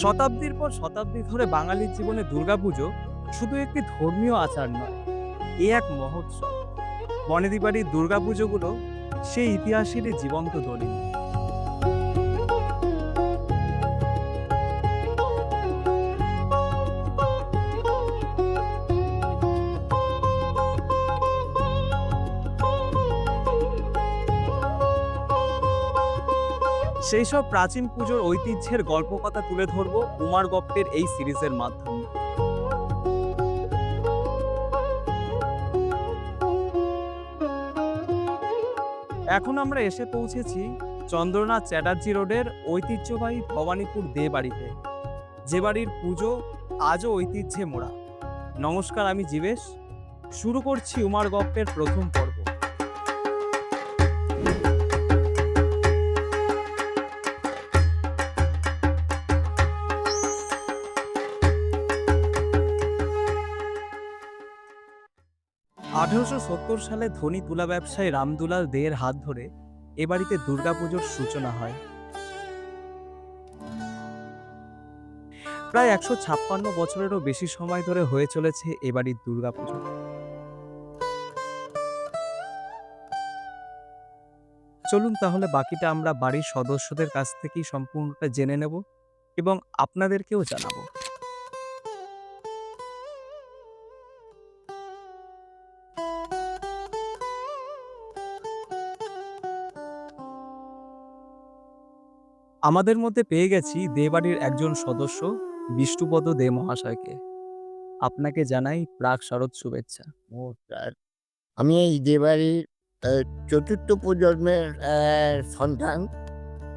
শতাব্দীর পর শতাব্দী ধরে বাঙালির জীবনে দুর্গাপুজো শুধু একটি ধর্মীয় আচার নয়, এ এক মহোৎসব। বনেদি বাড়ির দুর্গাপুজোগুলো সেই ইতিহাসেরই জীবন্ত দলিল। সেই সব প্রাচীন পুজোর ঐতিহ্যের গল্প কথা তুলে ধরব উমার গপ্পের এই সিরিজের মাধ্যমে। এখন আমরা এসে পৌঁছেছি চন্দ্রনাথ চ্যাটার্জি রোডের ঐতিহ্যবাহী ভবানীপুর দে বাড়িতে। যে বাড়ির পুজো আজও ঐতিহ্যে মোড়া। নমস্কার, আমি জীবেশ। শুরু করছি উমার গপ্পের প্রথম পর্ব। আঠারোশো সত্তর সালে ধনী তুলা ব্যবসায়ী রামদুলাল দেয়ের হাত ধরে এ বাড়িতে দুর্গাপুজোর সূচনা হয়। প্রায় একশো ছাপ্পান্ন বছরেরও বেশি সময় ধরে হয়ে চলেছে এ বাড়ির দুর্গাপুজো। চলুন তাহলে বাকিটা আমরা বাড়ির সদস্যদের কাছ থেকেই সম্পূর্ণটা জেনে নেব এবং আপনাদেরকেও জানাব। আমাদের মধ্যে পেয়ে গেছি দে বাড়ির একজন সদস্য বিষ্ণুপদ দে মহাশয়কে। আপনাকে জানাই প্রাক শরৎ শুভেচ্ছা। নমস্কার। আমি এই দেবাড়ির চতুর্থ প্রজন্মের সন্তান।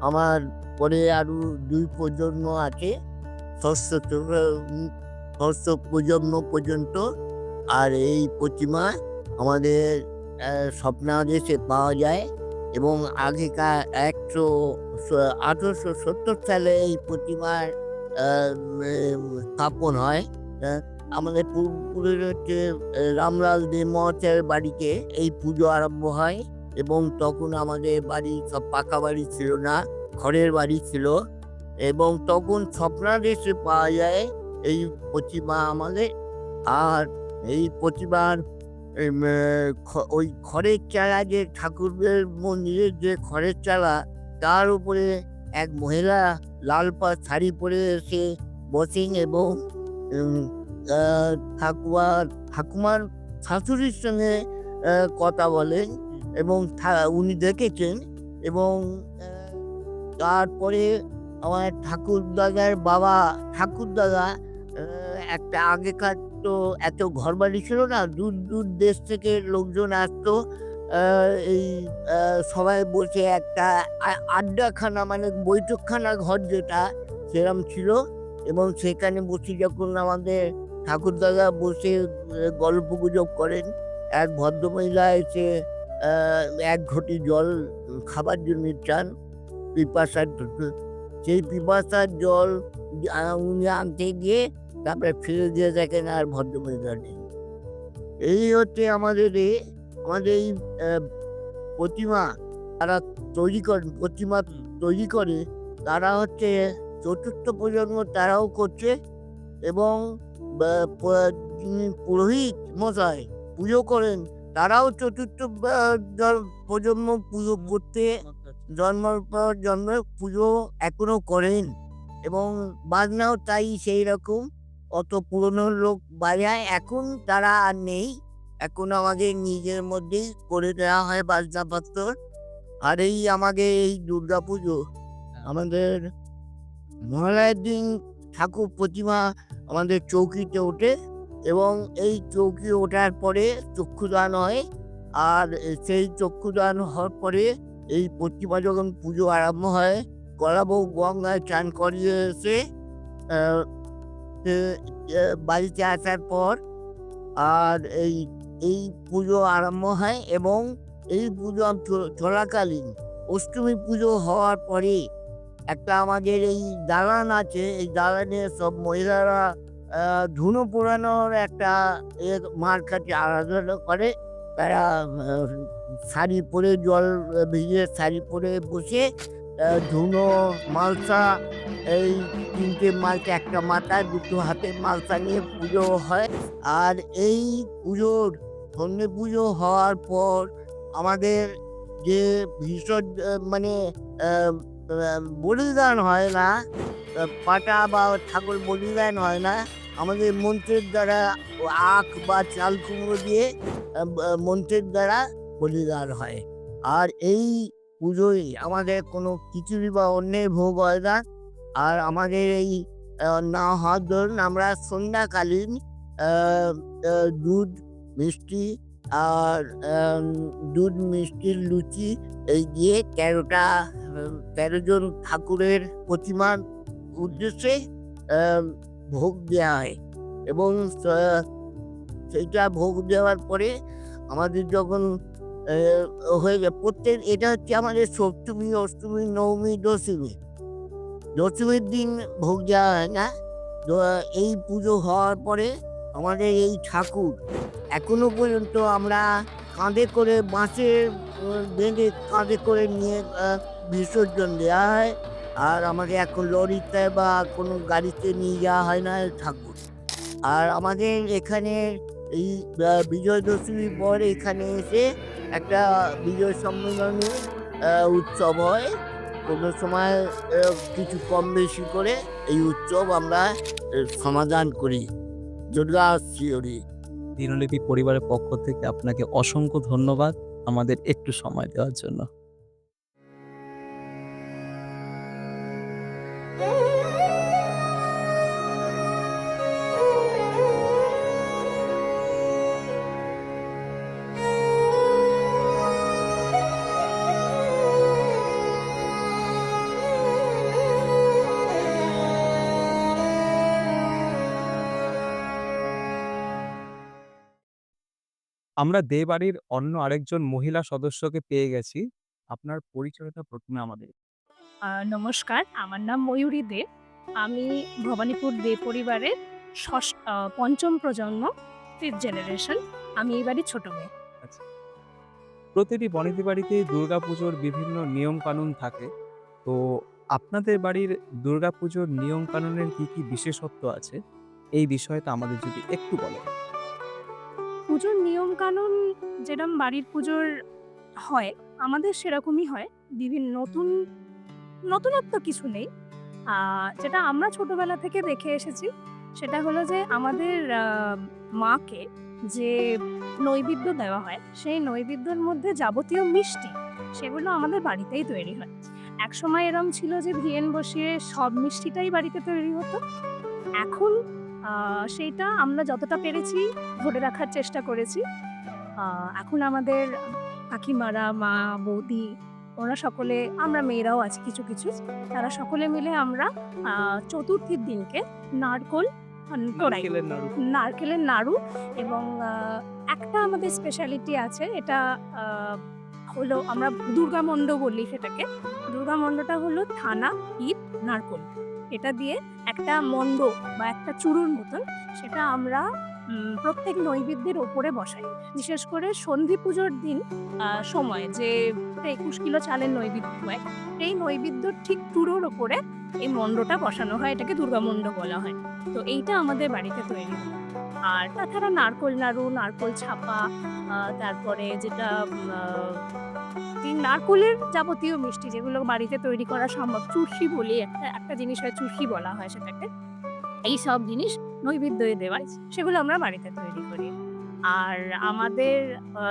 আমার পরে আরও দুই প্রজন্ম আছে ষষ্ঠ ষষ্ঠ প্রজন্ম পর্যন্ত। আর এই প্রতিমা আমাদের স্বপ্নাদেশে পাওয়া যায়। এবং আগেকার একশো আঠারোশো সত্তর সালে এই প্রতিমার স্থাপন হয়। আমাদের পূর্বপুরের হচ্ছে রামলাল দে মহাশয়ের বাড়িতে এই পুজো আরম্ভ হয় এবং তখন আমাদের বাড়ি সব পাকা বাড়ি ছিল না খড়ের বাড়ি ছিল। এবং তখন স্বপ্নাদেশে পাওয়া যায় এই প্রতিমা আমাদের। আর এই প্রতিমার ওই খড়ের চালা যে ঠাকুরের মন্দিরের যে খড়ের চালা, তার উপরে এক মহিলা লাল পা, শাড়ি পরে এসে বসেন এবং ঠাকুমা ঠাকুমার শাশুড়ির সঙ্গে কথা বলেন এবং উনি দেখেছেন এবং তারপরে আমার ঠাকুর দাদার বাবা ঠাকুর দাদা একটা আগেকার তো এত ঘর বাড়ি ছিল না, দূর দূর দেশ থেকে লোকজন আসতো এই সবাই বসে একটা আড্ডাখানা মানে বৈঠকখানা ঘর যেটা সেরম ছিল এবং সেখানে বসে যখন আমাদের ঠাকুর দাদা বসে গল্প গুজব করেন, এক ভদ্রমহিলা এসে এক ঘটি জল খাবার জন্য চান পিপাসার। সেই পিপাসার জল উনি আনতে গিয়ে তারপরে ফিরে দিয়ে দেখেন আর ভদ্রমহিলা নেই। এই হচ্ছে আমাদের আমাদের এই প্রতিমা তারা তৈরি করেন, প্রতিমা তৈরি করে, তারা হচ্ছে চতুর্থ প্রজন্ম তারাও করছে এবং পুরোহিত মশাই পুজো করেন, তারাও চতুর্থ প্রজন্ম পুজো করতে জন্মের পর জন্মে পুজো এখনও করেন এবং বাজনাও তাই সেই রকম। অত পুরনো লোক বাজায় এখন তারা আর নেই। এখন আমাকে নিজের মধ্যেই করে দেওয়া হয় বাজনাপত্র। আর এই আমাকে এই দুর্গা পুজো আমাদের মহালয়ের দিন ঠাকুর প্রতিমা আমাদের চৌকিতে ওঠে এবং এই চৌকি ওঠার পরে চক্ষুদান হয়। আর সেই চক্ষুদান হওয়ার পরে এই প্রতিমা যখন পুজো আরম্ভ হয়। গলাবউ গঙ্গায় চান করিয়ে এসে বাড়িতে আসার পর আর এই এই পুজো আরম্ভ হয় এবং এই পুজো চলাকালীন অষ্টমী পুজো হওয়ার পরে একটা আমাদের এই দালান আছে। এই দালানে সব মহিলারা ধুনো পোড়ানোর একটা মার কাছে আরাধনা করে। তারা শাড়ি পরে জল ভিজে শাড়ি পরে বসে ধুনো, মালসা, এই তিনটে মালটা একটা মাথা দুটো হাতের মালসা নিয়ে পুজো হয়। আর এই পুজোর, সন্ধে পুজো হওয়ার পর আমাদের যে ভীষণ মানে বলিদান হয় না পাটা বা ঠাকুর বলিদান হয় না, আমাদের মন্ত্রের দ্বারা আখ বা চাল কুমড়ো দিয়ে মন্ত্রের দ্বারা বলিদান হয়। আর এই পুজোয় আমাদের কোনো খিচুড়ি বা অন্যের ভোগ হয় না। আর আমাদের এই না হওয়ার ধরুন আমরা সন্ধ্যাকালীন দুধ মিষ্টি আর দুধ মিষ্টির লুচি এই দিয়ে তেরোটা তেরো জন ঠাকুরের প্রতিমার উদ্দেশ্যে ভোগ দেওয়া হয়। এবং সেইটা ভোগ দেওয়ার পরে আমাদের যখন হয়ে যায়। প্রত্যেক, এটা হচ্ছে আমাদের সপ্তমী, অষ্টমী, নবমী, দশমী। দশমীর দিন ভোগ দেওয়া হয় না। এই পুজো হওয়ার পরে আমাদের এই ঠাকুর এখনও পর্যন্ত আমরা কাঁধে করে বাঁশের বেঁধে কাঁধে করে নিয়ে বিসর্জন দেওয়া হয়। আর আমাদের এখন লরিতে বা কোনো গাড়িতে নিয়ে যাওয়া হয় না ঠাকুর। আর আমাদের এখানে এই বিজয় দশমীর পর এখানে এসে একটা বিজয় সম্মেলনী উৎসব হয়। কোনো সময় কিছু কম বেশি করে এই উৎসব আমরা সমাধান করি। দুর্গা শিওরি দিনলিপি পরিবারের পক্ষ থেকে আপনাকে অসংখ্য ধন্যবাদ আমাদের একটু সময় দেওয়ার জন্য। আমরা দে বাড়ির অন্য আরেকজন মহিলা সদস্যকে পেয়ে গেছি। আপনার পরিচয়টা প্রথমে আমাদের। নমস্কার। আমার নাম ময়ূরী দে। আমি ভবানীপুর দে পরিবারের ষষ্ঠ পঞ্চম প্রজন্ম ফিফথ জেনারেশন আমি এই বাড়ির ছোট মেয়ে। প্রতিটি বনেদি বাড়িতে দুর্গাপুজোর বিভিন্ন নিয়ম কানুন থাকে। তো আপনাদের বাড়ির দুর্গাপুজোর নিয়ম কানুনের কি কি বিশেষত্ব আছে? এই বিষয়টা আমাদের যদি একটু বলেন। পুজোর নিয়ম কানুন যেরকম বাড়ির পুজোর হয়, আমাদের সেরকমই হয়। বিভিন্ন নতুন, নতুনত্ব কিছু নেই। যেটা আমরা ছোটবেলা থেকে দেখে এসেছি, সেটা হলো যে আমাদের মাকে যে নৈবেদ্য দেওয়া হয়, সেই নৈবেদ্যর মধ্যে যাবতীয় মিষ্টি সেগুলো আমাদের বাড়িতেই তৈরি হয়। এক সময় এরম ছিল যে ভিয়েন বসিয়ে সব মিষ্টিটাই বাড়িতে তৈরি হতো। এখন সেইটা আমরা যতটা পেরেছি ধরে রাখার চেষ্টা করেছি। এখন আমাদের কাকিমারা মা বৌদি ওরা সকলে আমরা মেয়েরাও আছি কিছু কিছু। তারা সকলে মিলে আমরা চতুর্থীর দিনকে নারকোল নারকেলের নাড়ু। এবং একটা আমাদের স্পেশালিটি আছে এটা হলো আমরা দুর্গামণ্ড বলি সেটাকে। দুর্গামণ্ডটা হলো থানা ইট নারকোল। এটা দিয়ে একটা মণ্ড বা একটা চূড়ুর মতন সেটা আমরা প্রত্যেক নৈবেদ্যের ওপরে বসাই। বিশেষ করে সন্ধি পুজোর দিন সময় যে একুশ কিলো চালের নৈবেদ্য হয় এই নৈবেদ্যর ঠিক চূড়োর ওপরে এই মণ্ডটা বসানো হয়, এটাকে দুর্গামণ্ড বলা হয়। তো এইটা আমাদের বাড়িতে তৈরি হয়। আর তাছাড়া নারকোল নাড়ু, নারকোল ছাপা তারপরে যেটা নারকোলের যাবতীয় মিষ্টি যেগুলো বাড়িতে তৈরি করা সম্ভব। চুরকি বলি একটা একটা জিনিস হয় চুরকি বলা হয় সেটাকে। এই সব জিনিস নৈবেদ্য দেওয়ায় সেগুলো আমরা বাড়িতে তৈরি করি। আর আমাদের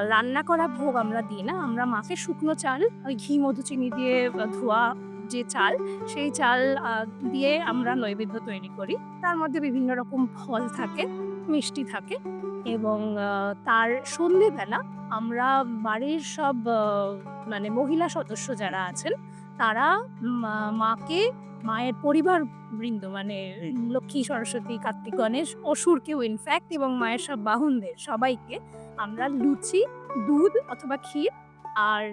রান্না করা ভোগ আমরা দিই না। আমরা মাকে শুকনো চাল, ওই ঘি মধু চিনি দিয়ে ধোয়া যে চাল, সেই চাল দিয়ে আমরা নৈবেদ্য তৈরি করি। তার মধ্যে বিভিন্ন রকম ফল থাকে, মিষ্টি থাকে এবং তার সন্ধেবেলা আমরা বাড়ির সব মানে মহিলা সদস্য যারা আছেন তারা মা- মাকে মায়ের পরিবার বৃন্দ মানে লক্ষ্মী সরস্বতী কার্তিক গণেশ অসুরকেও ইনফ্যাক্ট এবং মায়ের সব বাহনদের সবাইকে আমরা লুচি দুধ অথবা ক্ষীর আর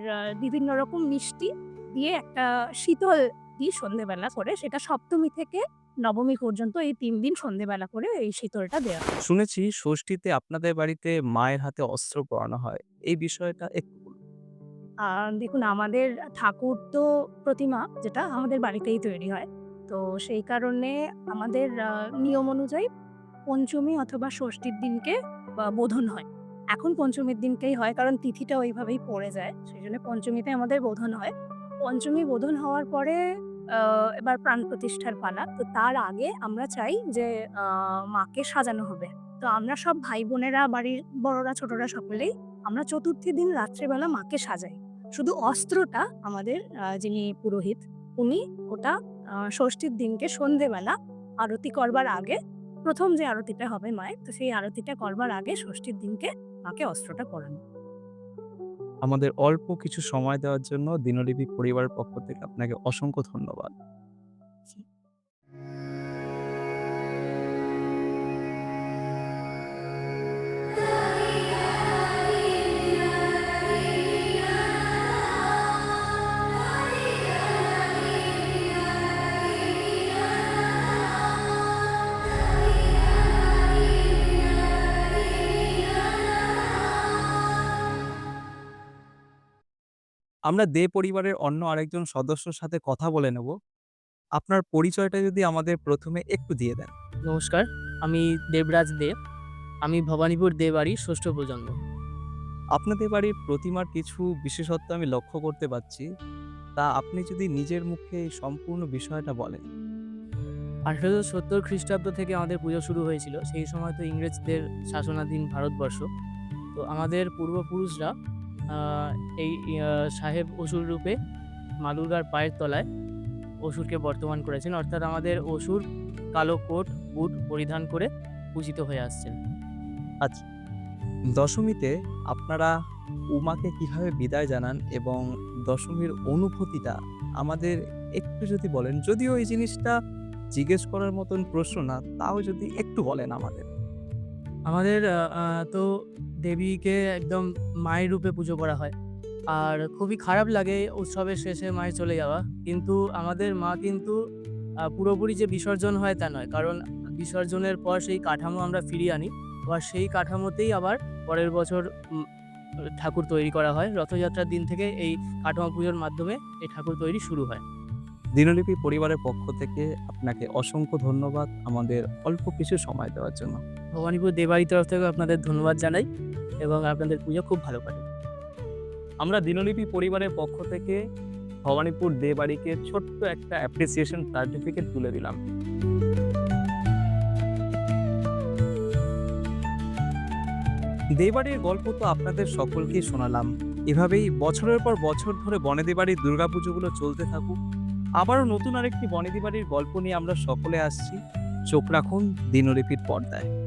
বিভিন্ন রকম মিষ্টি দিয়ে একটা শীতল দিই সন্ধেবেলা করে সেটা সপ্তমী থেকে নবমী পর্যন্ত এই তিন দিন সন্ধেবেলা করে এই শীতলটা দেওয়া। শুনেছি ষষ্ঠীতে আপনাদের বাড়িতে মায়ের হাতে অস্ত্র পরানো হয় এই বিষয়টা একটু দেখুন, আমাদের ঠাকুর তো প্রতিমা যেটা আমাদের বাড়িতেই তৈরি হয়। তো সেই কারণে আমাদের নিয়ম অনুযায়ী পঞ্চমী অথবা ষষ্ঠীর দিনকে বোধন হয়। এখন পঞ্চমীর দিনকেই হয়, কারণ তিথিটা ওইভাবেই পড়ে যায়। সেই জন্য পঞ্চমীতে আমাদের বোধন হয়। পঞ্চমী বোধন হওয়ার পরে এবার প্রাণ প্রতিষ্ঠার পালা। তো তার আগে আমরা চাই যে মাকে সাজানো হবে। তো আমরা সব ভাই বোনেরা, বাড়ির বড়রা, ছোটরা সকলেই আমরা চতুর্থী দিন রাত্রেবেলা মাকে সাজাই। শুধু অস্ত্রটা আমাদের যিনি পুরোহিত, উনি ওটা ষষ্ঠীর দিনকে সন্ধেবেলা আরতি করবার আগে, প্রথম যে আরতিটা হবে মায়ের, তো সেই আরতিটা করবার আগে ষষ্ঠীর দিনকে মাকে অস্ত্রটা করান আমাদের অল্প কিছু সময় দেওয়ার জন্য দিনলিপি পরিবারের পক্ষ থেকে আপনাকে অসংখ্য ধন্যবাদ। আমরা দে পরিবারের অন্য আরেকজন সদস্যর সাথে কথা বলে নেব। আপনার পরিচয়টা যদি আমাদের প্রথমে একটু দিয়ে দেন। নমস্কার আমি দেবরাজ দেব আমি ভবানীপুর দে বাড়ির ষষ্ঠ প্রজন্ম। আপনাদের বাড়ির প্রতিমার কিছু বিশেষত্ব আমি লক্ষ্য করতে পারছি। তা আপনি যদি নিজের মুখে এই সম্পূর্ণ বিষয়টা বলেন। আঠেরোশো সত্তর খ্রিস্টাব্দ থেকে আমাদের পুজো শুরু হয়েছিল। সেই সময় তো ইংরেজদের শাসনাধীন ভারতবর্ষ। তো আমাদের পূর্বপুরুষরা এই সাহেব অসুর রূপে মা দুর্গার পায়ের তলায় অসুরকে বর্তমান করেছেন। অর্থাৎ আমাদের অসুর কালো কোট, বুট পরিধান করে পূজিত হয়ে আসছেন। আচ্ছা। দশমীতে আপনারা উমাকে কীভাবে বিদায় জানান এবং দশমীর অনুভূতিটা আমাদের একটু যদি বলেন, যদিও এই জিনিসটা জিজ্ঞেস করার মতন প্রশ্ন না, তাও যদি একটু বলেন আমাদের। আমাদের তো দেবীকে একদম মায়ের রূপে পুজো করা হয়। আর খুবই খারাপ লাগে উৎসবের শেষে মায়ের চলে যাওয়া। কিন্তু আমাদের মা কিন্তু পুরোপুরি যে বিসর্জন হয় তা নয়। কারণ বিসর্জনের পর সেই কাঠামো আমরা ফিরিয়ে আনি। আবার সেই কাঠামোতেই আবার পরের বছর ঠাকুর তৈরি করা হয়। রথযাত্রার দিন থেকে এই কাঠামো পুজোর মাধ্যমে এই ঠাকুর তৈরি শুরু হয়। দিনলিপি পরিবারের পক্ষ থেকে আপনাকে অসংখ্য ধন্যবাদ আমাদের অল্প কিছু সময় দেওয়ার জন্য। ভবানীপুর দেবাড়ির তরফ থেকে আপনাদের ধন্যবাদ জানাই এবং আপনাদের পুজো খুব ভালো কাটে আমরা দিনলিপি পরিবারের পক্ষ থেকে ভবানীপুর দেবাড়িকে ছোট্ট একটা অ্যাপ্রিসিয়েশন সার্টিফিকেট তুলে দিলাম। দেবাড়ির গল্প তো আপনাদের সকলকেই শোনালাম। এভাবেই বছরের পর বছর ধরে বনেদি বাড়ির দুর্গাপুজোগুলো চলতে থাকুক। আবারও নতুন আরেকটি বনেদি বাড়ির গল্প নিয়ে আমরা সকলে আসছি। চোখ রাখুন দিনলিপির পর্দায়।